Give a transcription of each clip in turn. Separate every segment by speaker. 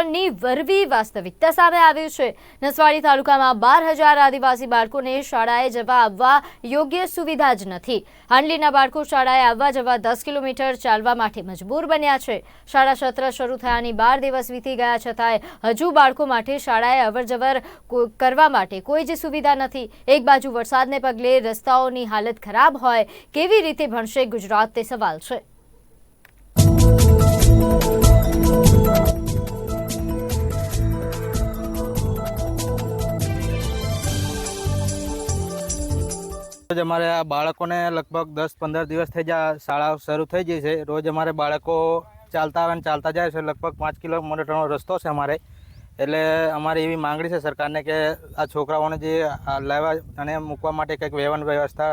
Speaker 1: ની વરવી વાસ્તવિકતા સામે આવ્યું છે. નસવાડી તાલુકામાં બાર હજાર આદિવાસી બાળકોને શાળાએ જવા આવવા યોગ્ય સુવિધા જ નથી. હાંડલીના બાળકો શાળાએ આવવા જવા દસ કિલોમીટર ચાલવા માટે મજબૂર બન્યા છે. શાળા સત્ર શરૂ થયાની બાર દિવસ વીતી ગયા છતાંય હજુ બાળકો માટે શાળાએ અવરજવર કરવા માટે કોઈ જ સુવિધા નથી. એક બાજુ વરસાદને પગલે રસ્તાઓની હાલત ખરાબ હોય, કેવી રીતે ભણશે ગુજરાત તે સવાલ છે.
Speaker 2: રોજ અમારે આ બાળકોને લગભગ દસ પંદર દિવસ થઈ જાય શાળા શરૂ થઈ ગઈ છે. રોજ અમારે બાળકો ચાલતા આવે ને ચાલતા જાય છે. લગભગ પાંચ કિલોમીટરનો રસ્તો છે અમારે. એટલે અમારી એવી માંગણી છે સરકારને કે આ છોકરાઓને જે લેવા અને મૂકવા માટે કંઈક વ્યવહાર વ્યવસ્થા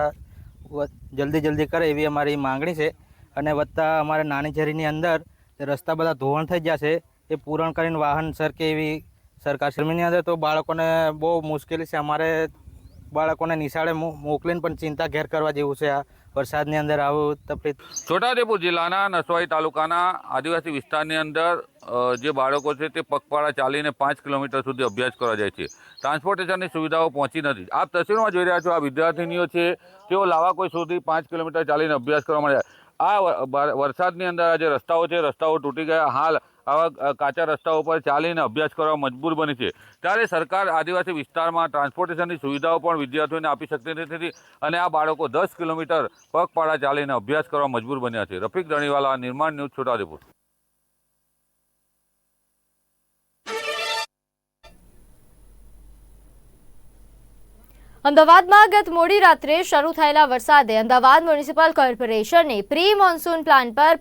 Speaker 2: જલ્દી જલ્દી કરે એવી અમારી માંગણી છે. અને વધતા અમારે નાની ઝેરીની અંદર રસ્તા બધા ધોવાણ થઈ ગયા છે, એ પૂરણ કરીને વાહન સરકે એવી સરકાર શ્રમીની અંદર તો બાળકોને બહુ મુશ્કેલી છે. અમારે બાળકોને નિશાળે મોકલીને પણ ચિંતા ઘેર કરવા જેવું છે આ વરસાદની અંદર આવું તકલીફ.
Speaker 3: છોટાઉદેપુર જિલ્લાના નસવાડી તાલુકાના આદિવાસી વિસ્તારની અંદર જે બાળકો છે તે પગપાળા ચાલીને પાંચ કિલોમીટર સુધી અભ્યાસ કરવા જાય છે. ટ્રાન્સપોર્ટેશનની સુવિધાઓ પહોંચી નથી. આપ તસવીરમાં જોઈ રહ્યા છો આ વિદ્યાર્થીનીઓ છે, તેઓ લાવા કોઈ સુધી પાંચ કિલોમીટર ચાલીને અભ્યાસ કરવા માટે આ વરસાદની અંદર આ જે રસ્તાઓ છે, રસ્તાઓ તૂટી ગયા. હાલ આવા કાચા રસ્તાઓ પર ચાલીને અભ્યાસ કરવા મજબૂર બની છે. ત્યારે સરકાર આદિવાસી વિસ્તારમાં ટ્રાન્સપોર્ટેશનની સુવિધાઓ પણ વિદ્યાર્થીઓને આપી શકતી નથી અને આ બાળકો દસ કિલોમીટર પગપાળા ચાલીને અભ્યાસ કરવા મજબૂર બન્યા છે. રફીક ધણીવાલા, નિર્માણ ન્યૂઝ, છોટાઉદેપુર.
Speaker 1: અમદાવાદમાં ગત મોડી રાત્રે શરૂ થયેલા વરસાદે અમદાવાદ મ્યુનિસિપલ કોર્પોરેશને પ્રી મોન્સૂન પ્લાન પર